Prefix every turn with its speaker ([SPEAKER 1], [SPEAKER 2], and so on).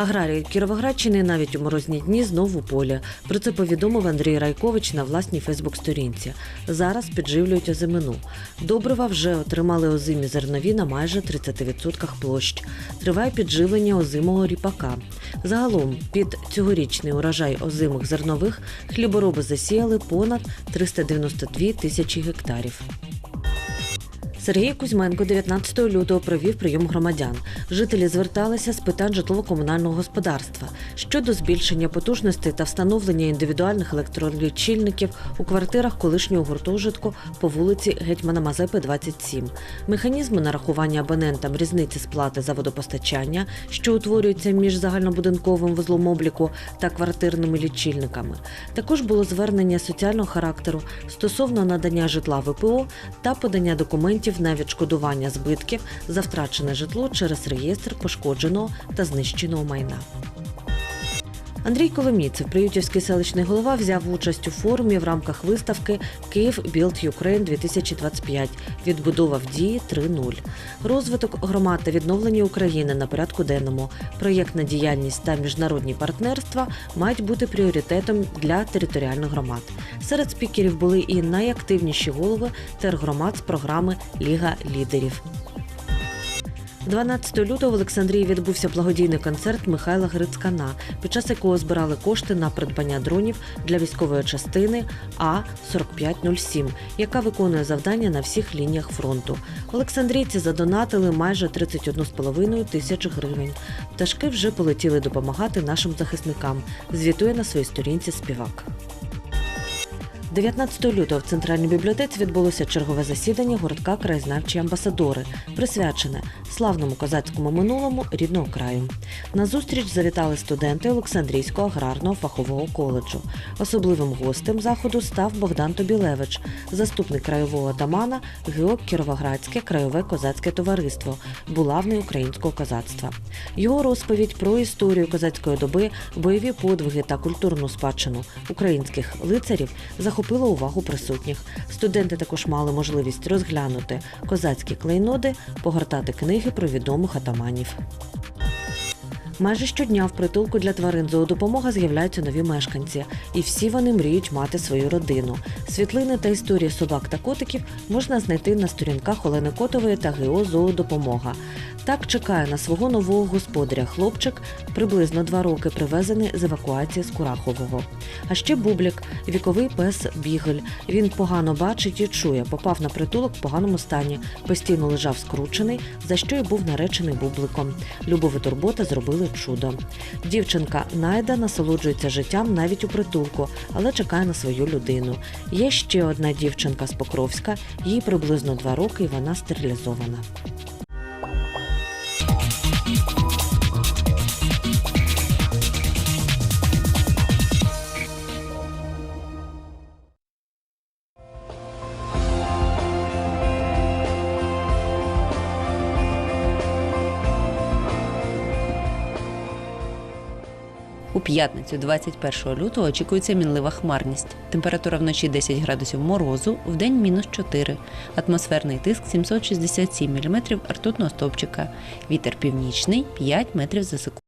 [SPEAKER 1] Аграрії Кіровоградщини навіть у морозні дні знову у полі. Про це повідомив Андрій Райкович на власній Фейсбук-сторінці. Зараз підживлюють озимину. Добрива вже отримали озимі зернові на майже 30% площ. Триває підживлення озимого ріпака. Загалом під цьогорічний урожай озимих зернових хлібороби засіяли понад 392 тисячі гектарів. Сергій Кузьменко 19 лютого провів прийом громадян. Жителі зверталися з питань житлово-комунального господарства щодо збільшення потужностей та встановлення індивідуальних електролічильників у квартирах колишнього гуртожитку по вулиці Гетьмана Мазепи, 27. Механізми нарахування абонентам різниці сплати за водопостачання, що утворюється між загальнобудинковим вузлом обліку та квартирними лічильниками. Також було звернення соціального характеру стосовно надання житла ВПО та подання документів на відшкодування збитків за втрачене житло через реєстр пошкодженого та знищеного майна. Андрій Коломійцев, Приютівський селищний голова, взяв участь у форумі в рамках виставки Київ Build Ukraine 2025 Відбудова в дії 3.0. Розвиток громад та відновлення України на порядку денному. Проєктна діяльність та міжнародні партнерства мають бути пріоритетом для територіальних громад. Серед спікерів були і найактивніші голови тергромад з програми Ліга лідерів. 12 лютого в Олександрії відбувся благодійний концерт Михайла Грицькана, під час якого збирали кошти на придбання дронів для військової частини А 4507 яка виконує завдання на всіх лініях фронту. Олександрійці задонатили майже 31,5 тисяч гривень. Пташки вже полетіли допомагати нашим захисникам. Звітує на своїй сторінці співак. 19 лютого в центральній бібліотеці відбулося чергове засідання городка краєзнавчі амбасадори, присвячене славному козацькому минулому рідного краю. На зустріч завітали студенти Олександрійського аграрного фахового коледжу. Особливим гостем заходу став Богдан Тобілевич, заступник краєвого атамана ГО Кіровоградське краєве козацьке товариство, булавне українського козацтва. Його розповідь про історію козацької доби, бойові подвиги та культурну спадщину українських лицарів захопило увагу присутніх. Студенти також мали можливість розглянути козацькі клейноди, погортати книги про відомих атаманів. Майже щодня в притулку для тварин зоодопомога з'являються нові мешканці, і всі вони мріють мати свою родину. Світлини та історії собак та котиків можна знайти на сторінках Олени Котової та ГО Зоодопомога. Так чекає на свого нового господаря хлопчик, приблизно два роки привезений з евакуації з Курахового. А ще Бублік, віковий пес Бігель. Він погано бачить і чує, попав на притулок в поганому стані, постійно лежав скручений, за що й був наречений бубликом. Любов і турбота зробили чудо. Дівчинка Найда насолоджується життям навіть у притулку, але чекає на свою людину. Є ще одна дівчинка з Покровська, їй приблизно два роки, і вона стерилізована.
[SPEAKER 2] У п'ятницю, 21 лютого, очікується мінлива хмарність. Температура вночі 10 градусів морозу, вдень мінус 4. Атмосферний тиск 767 мм ртутного стовпчика. Вітер північний 5 метрів за секунду.